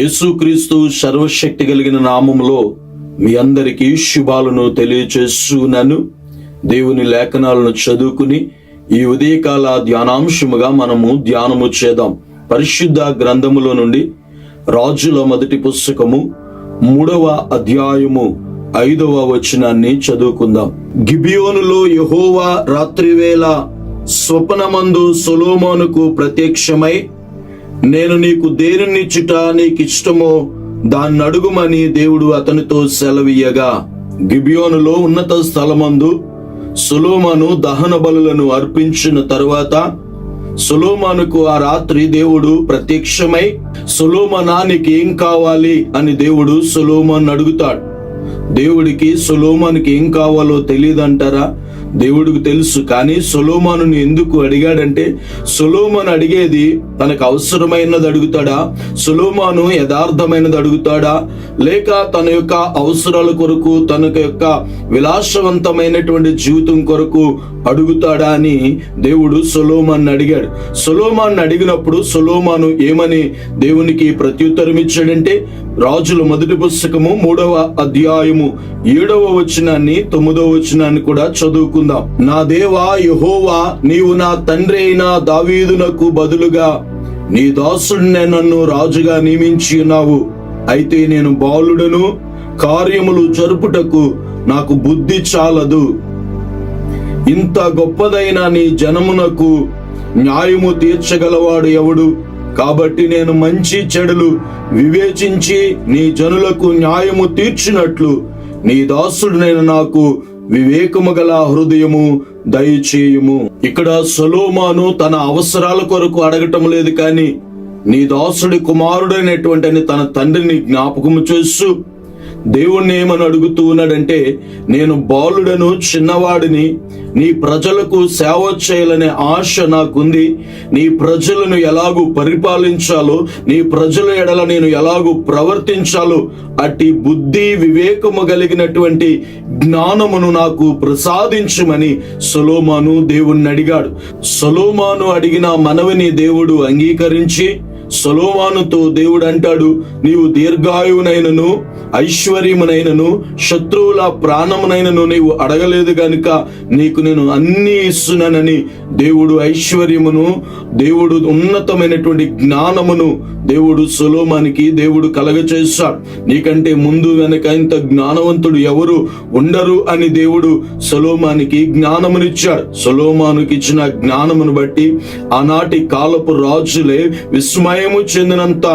యేసుక్రీస్తు సర్వశక్తి కలిగిన నామములో మీ అందరికీ శుభాలను తెలియచేస్తున్నాను. దేవుని లేఖనాలను చదువుకుని ఈ ఉదయకాల ధ్యానాంశముగా మనము ధ్యానము చేద్దాం. పరిశుద్ధ గ్రంథములో నుండి రాజుల మొదటి పుస్తకము మూడవ అధ్యాయము ఐదవ వచనాన్ని చదువుకుందాం. గిబియోనులో యహోవా రాత్రివేళ స్వప్నమందు సొలోమోనుకు ప్రత్యక్షమై నేను నీకు దేనినిచ్చుట నీకు ఇష్టమో దాన్ని అడుగుమని దేవుడు అతనితో సెలవీయగా గిబియోనులో ఉన్నత స్థలమందు సులోమాను దహన బలులను అర్పించిన తరువాత సులోమానుకు ఆ రాత్రి దేవుడు ప్రత్యక్షమై సులోమనా నీకు ఏం కావాలి? అని దేవుడు సులోమాన్ అడుగుతాడు. దేవుడికి సులోమానికి ఏం కావాలో తెలియదంటారా దేవుడికి తెలుసు కానీ సొలోమాను ఎందుకు అడిగాడంటే సొలోమాను అడిగేది తనకు అవసరమైనది అడుగుతాడా? సొలోమాను యథార్థమైనది అడుగుతాడా? లేక తన యొక్క అవసరాల కొరకు తన యొక్క విలాసవంతమైనటువంటి జీవితం కొరకు అడుగుతాడా అని దేవుడు సొలోమాన్ అడిగాడు. సొలోమాన్ అడిగినప్పుడు సొలోమాను ఏమని దేవునికి ప్రత్యుత్తరం ఇచ్చాడంటే రాజుల మొదటి పుస్తకము మూడవ అధ్యాయము ఏడవ వచనాన్ని తొమ్మిదవ వచనాన్ని కూడా చదువుకుందాం. నా దేవా యహోవా నీవు నా తండ్రి అయిన దావీదునకు బదులుగా నీ దాసుడినే నన్ను రాజుగా నియమించి ఉన్నావు. అయితే నేను బాలుడను కార్యములు జరుపుటకు నాకు బుద్ధి చాలదు. ఇంత గొప్పదైన నీ జనమునకు న్యాయము తీర్చగలవాడు ఎవడు? కాబట్టి నేను మంచి చెడులు వివేచించి నీ జనులకు న్యాయము తీర్చినట్లు నీ దాసుడునైన నాకు వివేకము గల హృదయము దయచేయుము. ఇక్కడ సొలోమాను తన అవసరాల కొరకు అడగటం లేదు కానీ నీ దాసుడి కుమారుడైనటువంటి తన తండ్రిని జ్ఞాపకము చేస్తూ దేవుణ్ణి ఏమని అడుగుతూ ఉన్నాడంటే నేను బాలుడను చిన్నవాడిని నీ ప్రజలకు సేవ చేయాలనే ఆశ నాకుంది. నీ ప్రజలను ఎలాగూ పరిపాలించాలో నీ ప్రజల ఎడల నేను ఎలాగూ ప్రవర్తించాలో అట్టి బుద్ధి వివేకము కలిగినటువంటి జ్ఞానమును నాకు ప్రసాదించమని సొలోమాను దేవుణ్ణి అడిగాడు. సొలోమాను అడిగిన మనవిని దేవుడు అంగీకరించి సొలోవానుతో దేవుడు అంటాడు నీవు దీర్ఘాయువునైనను ఐశ్వర్యమునైనను శత్రువుల ప్రాణమునైనను నీవు అడగలేదు గనుక నీకు నేను అన్ని ఇస్తున్నానని దేవుడు ఐశ్వర్యమును దేవుడు ఉన్నతమైనటువంటి జ్ఞానమును దేవుడు సులోమానికి దేవుడు కలగచేస్తాడు నీకంటే ముందు వెనక ఇంత జ్ఞానవంతుడు ఎవరు ఉండరు అని దేవుడు సొలోమానికి జ్ఞానమునిచ్చాడు. సొలోమానుకి ఇచ్చిన జ్ఞానమును బట్టి ఆనాటి కాలపు రాజులే విస్మయము చెందినంత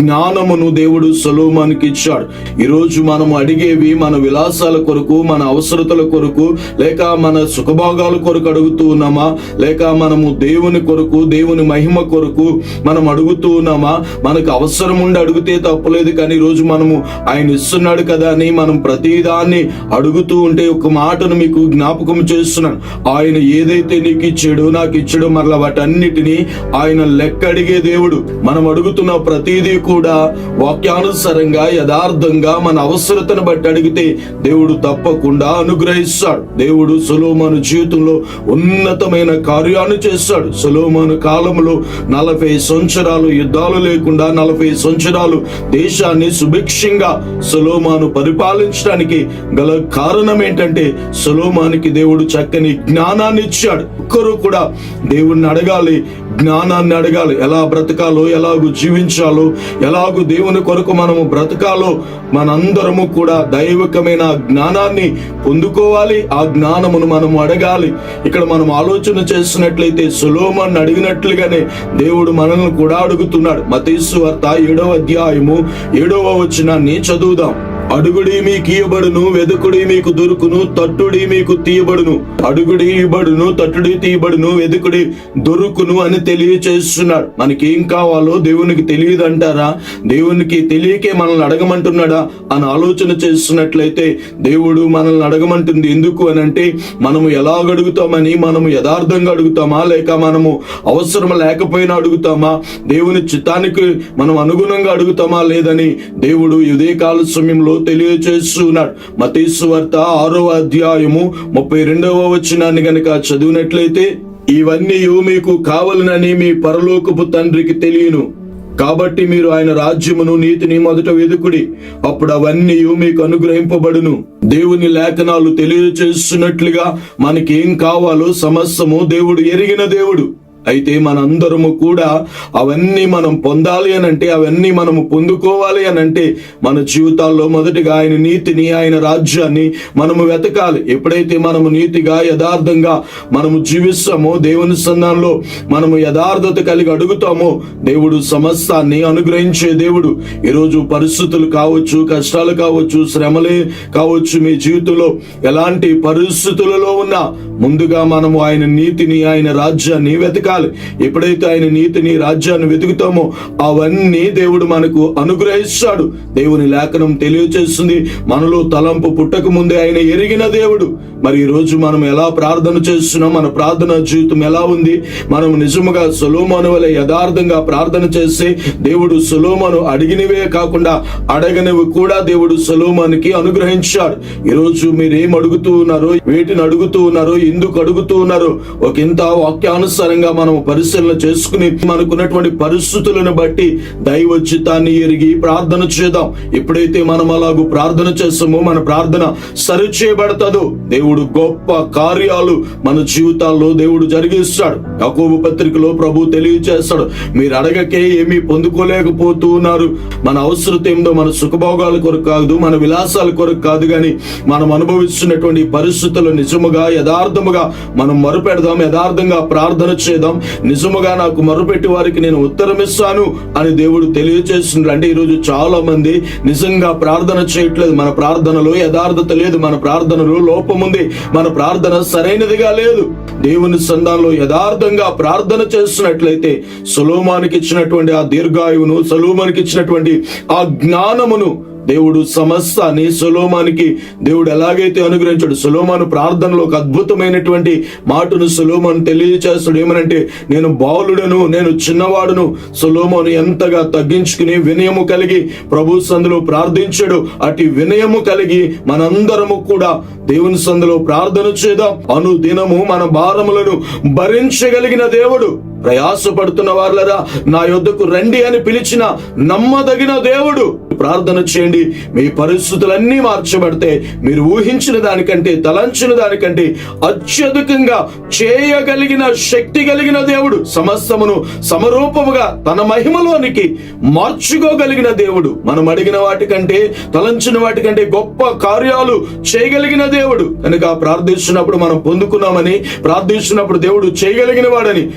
జ్ఞానమును దేవుడు సొలోమానికి ఇచ్చాడు. ఈరోజు మనం అడిగేవి మన విలాసాల కొరకు మన అవసరతల కొరకు లేక మన సుఖభాగాల కొరకు అడుగుతూ ఉన్నామా? లేక మనము దేవుని కొరకు దేవుని మహిమ కొరకు మనం అడుగుతూ ఉన్నామా? మనకు అవసరం ఉండి అడిగితే తప్పలేదు కానీ ఈరోజు మనము ఆయన ఇస్తున్నాడు కదా అని మనం ప్రతిదాన్ని అడుగుతూ ఉంటే ఒక మాటను మీకు జ్ఞాపకం చేస్తున్నాను. ఆయన ఏదైతే నీకు ఇచ్చాడో నాకు ఇచ్చాడో మరలా వాటన్నిటినీ ఆయన లెక్క అడిగే దేవుడు. మనం అడుగుతున్న ప్రతిదీ కూడా వాక్యానుసారంగా యథార్థంగా మన అవసరతను బట్టి అడిగితే దేవుడు తప్పకుండా అనుగ్రహిస్తాడు. దేవుడు సులోమాను జీవితంలో ఉన్నతమైన కార్యాన్ని చేస్తాడు. సులోమాను కాలంలో నలభై సంవత్సరాలు యుద్ధాలు లేకుండా నలభై సంవత్సరాలు దేశాన్ని సుభిక్షంగా సులోమాను పరిపాలించడానికి గల కారణం ఏంటంటే సులోమానికి దేవుడు చక్కని జ్ఞానాన్ని ఇచ్చాడు. ఒక్కరు కూడా దేవుణ్ణి అడగాలి జ్ఞానాన్ని అడగాలి. ఎలా బ్రతకాలో ఎలాగూ జీవించాలో ఎలాగూ దేవుని కొరకు మనము బ్రతకాలో మనందరము కూడా దైవికమైన జ్ఞానాన్ని పొందుకోవాలి. ఆ జ్ఞానమును మనము అడగాలి. ఇక్కడ మనం ఆలోచన చేసినట్లయితే సులోమన్ అడిగినట్లుగానే దేవుడు మనల్ని కూడా అడుగుతున్నాడు. మతీసు వార్త ఏడవ అధ్యాయము ఏడవ వచనాన్ని చదువుదాం. అడుగుడి మీకు ఇయబడును వెదుకుడి మీకు దొరుకును తట్టుడి మీకు తీయబడును. అడుగుడి ఇవ్వబడును తట్టుడి తీయబడును వెదుకుడి దొరుకును అని తెలియచేస్తున్నాడు. మనకి ఏం కావాలో దేవునికి తెలియదు అంటారా దేవునికి తెలియకే మనల్ని అడగమంటున్నాడా? అని ఆలోచన చేస్తున్నట్లయితే దేవుడు మనల్ని అడగమంటుంది. ఎందుకు అని అంటే మనము ఎలా అడుగుతామని మనము యథార్థంగా అడుగుతామా? లేక మనము అవసరం లేకపోయినా అడుగుతామా? దేవుని చిత్తానికి మనం అనుగుణంగా అడుగుతామా? లేదని దేవుడు ఇదే కాల సమయంలో తెలియజేస్తున్నాడు మతీసు ఆరో అధ్యాయము ముప్పై రెండవ వచనాన్ని గనక చదివినట్లయితే ఇవన్నీ మీకు కావాలనని మీ పరలోకపు తండ్రికి తెలియను. కాబట్టి మీరు ఆయన రాజ్యమును నీతిని మొదట వెదుకుడి. అప్పుడు అవన్నీ మీకు అనుగ్రహింపబడును. దేవుని లేఖనాలు తెలియచేస్తున్నట్లుగా మనకేం కావాలో సమస్తము దేవుడు ఎరిగిన దేవుడు. అయితే మనందరము కూడా అవన్నీ మనం పొందాలి అని అంటే అవన్నీ మనము పొందుకోవాలి అని అంటే మన జీవితాల్లో మొదటిగా ఆయన నీతిని ఆయన రాజ్యాన్ని మనము వెతకాలి. ఎప్పుడైతే మనము నీతిగా యథార్థంగా మనము జీవిస్తామో దేవుని సన్నంలో మనము యథార్థత కలిగి అడుగుతామో దేవుడు సమస్తాన్ని అనుగ్రహించే దేవుడు. ఈరోజు పరిస్థితులు కావచ్చు కష్టాలు కావచ్చు శ్రమలే కావచ్చు మీ జీవితంలో ఎలాంటి పరిస్థితులలో ఉన్నా ముందుగా మనము ఆయన నీతిని ఆయన రాజ్యాన్ని వెతకాలి. ఎప్పుడైతే ఆయన నీతిని రాజ్యాన్ని వెతుకుతామో అవన్నీ దేవుడు మనకు అనుగ్రహిస్తాడు. దేవుని లేఖనం తెలియచేస్తుంది. మనలో తలంపు పుట్టక ముందే ఆయన ఎరిగిన దేవుడు. మరి ఈరోజు మనం ఎలా ప్రార్థన చేస్తున్నాం? మన ప్రార్థన జీవితం ఎలా ఉంది? మనం నిజముగా సులోమాను వలె యథార్థంగా ప్రార్థన చేస్తే దేవుడు సులోమాను అడిగినవే కాకుండా అడగనివి కూడా దేవుడు సులోమానికి అనుగ్రహించాడు. ఈరోజు రోజు మీరు ఏం అడుగుతూ ఉన్నారో వేటిని అడుగుతూ ఉన్నారో ఎందుకు అడుగుతూ ఉన్నారో ఒక ఇంత వాక్యానుసారంగా మనం పరిశీలన చేసుకుని మనకున్నటువంటి పరిస్థితులను బట్టి దైవ చిత్తాన్ని ఎరిగి ప్రార్థన చేద్దాం. ఎప్పుడైతే మనం అలాగూ ప్రార్థన చేస్తామో మన ప్రార్థన సరిచేయబడతాదో దేవుడు గొప్ప కార్యాలు మన జీవితాల్లో దేవుడు జరిగిస్తాడు. యాకోబు పత్రికలో ప్రభు తెలియచేస్తాడు మీరు అడగకే ఏమీ పొందుకోలేకపోతూ ఉన్నారు మన అవసరత ఏందో మన సుఖభోగాల కొరకు కాదు మన విలాసాల కొరకు కాదు కానీ మనం అనుభవిస్తున్నటువంటి పరిస్థితులు నిజముగా యథార్థముగా మనం మరుపెడదాం యథార్థంగా ప్రార్థన చేద్దాం. నిజముగా నాకు మరుపెట్టి వారికి నేను ఉత్తరం ఇస్తాను అని దేవుడు తెలియచేస్తున్నాడు అంటే ఈరోజు చాలా మంది నిజంగా ప్రార్థన చేయట్లేదు. మన ప్రార్థనలో యథార్థత లేదు. మన ప్రార్థనలో లోపం ఉంది. మన ప్రార్థన సరైనదిగా లేదు. దేవుని సంధానంలో యథార్థంగా ప్రార్థన చేస్తున్నట్లయితే సులోమానికి ఇచ్చినటువంటి ఆ దీర్ఘాయువును సులోమానికి ఇచ్చినటువంటి ఆ జ్ఞానమును దేవుడు సమస్తాన్ని సులోమానికి దేవుడు ఎలాగైతే అనుగ్రహించాడు సులోమాను ప్రార్థనలో ఒక అద్భుతమైనటువంటి మాటను సులోమాను తెలియచేస్తాడు. ఏమనంటే నేను బాలుడను నేను చిన్నవాడును సులోమాను ఎంతగా తగ్గించుకుని వినయము కలిగి ప్రభు సందులో ప్రార్థించాడు. అటు వినయము కలిగి మనందరము కూడా దేవుని సందులో ప్రార్థన చేద్దాం. అను దినము మన భారములను భరించగలిగిన దేవుడు. ప్రయాసపడుతున్న వారులరా నా యొద్దకు రండి అని పిలిచిన నమ్మదగిన దేవుడు. ప్రార్థన చేయండి మీ పరిస్థితులన్నీ మార్చబడితే మీరు ఊహించిన దానికంటే తలంచిన దానికంటే అత్యధికంగా చేయగలిగిన శక్తి కలిగిన దేవుడు సమస్తమును సమరూపముగా తన మహిమలోనికి మార్చుకోగలిగిన దేవుడు. మనం అడిగిన వాటికంటే తలంచిన వాటికంటే గొప్ప కార్యాలు చేయగలిగిన దేవుడు. కనుక ప్రార్థిస్తున్నప్పుడు మనం పొందుకున్నామని ప్రార్థిస్తున్నప్పుడు దేవుడు చేయగలిగిన వాడని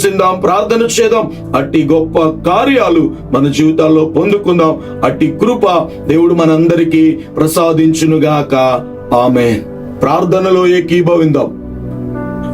విశ్వసిద్దాం ప్రార్థన చేద్దాం. అట్టి గొప్ప కార్యాలు మన జీవితాల్లో పొందుకుందాం. అట్టి కృప దేవుడు మనందరికీ ప్రసాదించునుగాక. ఆమె ప్రార్థనలో ఏకీభవిందాం.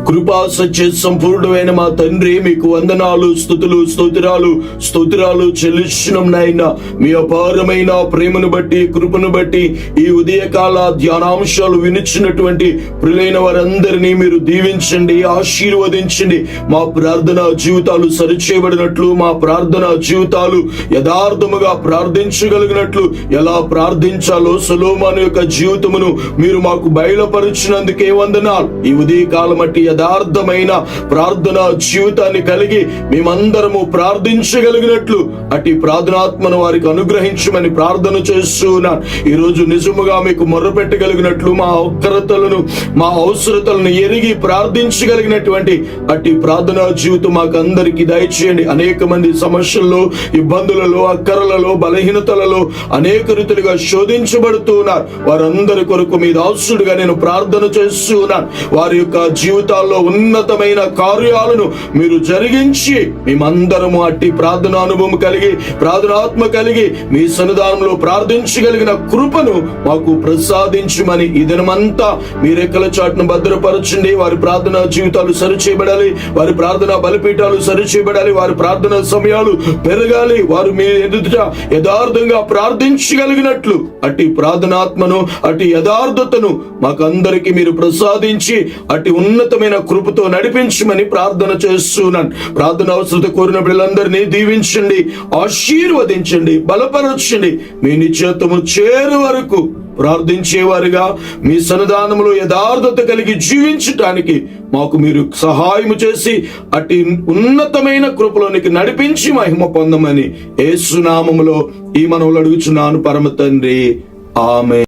కృపా సత్య సంపూర్ణమైన మా తండ్రి మీకు వందనాలు స్థుతులు స్తోత్రాలు స్తోత్రాలు చెల్లించడం నాయన. మీ అపారమైన ప్రేమను బట్టి కృపను బట్టి ఈ ఉదయకాల ధ్యానాంశాలు వినిచ్చినటువంటి ప్రిలైన వారందరినీ మీరు దీవించండి ఆశీర్వదించండి. మా ప్రార్థన జీవితాలు సరిచేయబడినట్లు మా ప్రార్థన జీవితాలు యథార్థముగా ప్రార్థించగలిగినట్లు ఎలా ప్రార్థించాలో సులోమాను యొక్క జీవితమును మీరు మాకు బయలుపరిచినందుకే వందనాలు. ఈ ఉదయకాలం మట్టి యథార్థమైన ప్రార్థన జీవితాన్ని కలిగి మేమందరము ప్రార్థించగలిగినట్లు అటు ప్రార్థనాత్మను వారికి అనుగ్రహించమని ప్రార్థన చేస్తున్నాను ఈ రోజు నిజముగా మీకు మొర్రపెట్టగలిగినట్లు మా అవకరతలను మా అవసరతలను ఎరిగి ప్రార్థించగలిగినటువంటి అట్టి ప్రార్థనా జీవితం మాకు అందరికి దయచేయండి. అనేక మంది సమస్యల్లో ఇబ్బందులలో అక్కరలలో బలహీనతలలో అనేక రీతులుగా శోధించబడుతూ ఉన్నారు. వారందరి కొరకు మీద అవసరుడుగా నేను ప్రార్థన చేస్తున్నాను వారి యొక్క జీవితాల్లో ఉన్నతమైన కార్యాలను మీరు జరిగించి మేమందరము అట్టి ప్రార్థన అనుభవం కలిగి ప్రార్థనాత్మ కలిగి మీ సన్నిధానంలో ప్రార్థించగలిగిన కృపను మాకు ప్రసాదించమని ఈ దినమంతా మీ రెక్కల చాటును భద్రపరచండి. వారి ప్రార్థన జీవితాలు సరిచేయబడాలి. వారి ప్రార్థన బలిపీఠాలు సరిచేయబడాలి. వారి ప్రార్థన సమయాలు పెరగాలి. వారు మీ ఎదుట యథార్థంగా ప్రార్థించగలిగినట్లు అట్టి ప్రార్థనాత్మను అట్టి యథార్థతను మాకందరికీ మీరు ప్రసాదించి అట్టి ఉన్నతమైన కృపతో నడిపించమని ప్రార్థన చేస్తున్నాను. ప్రార్థన అవసరత కోరిన బిడ్డలందరినీ దీవించండి ఆశీర్వదించండి బలపరచండి. మీ నిశ్చేతము చేరు వరకు ప్రార్థించేవారుగా మీ సన్నిధానంలో యథార్థత కలిగి జీవించటానికి మాకు మీరు సహాయం చేసి అటు ఉన్నతమైన కృపలోనికి నడిపించి మహిమ పొందమని ఏసునామములో ఈ మనవులు అడుగుచున్నాను పరమ తండ్రి. ఆమె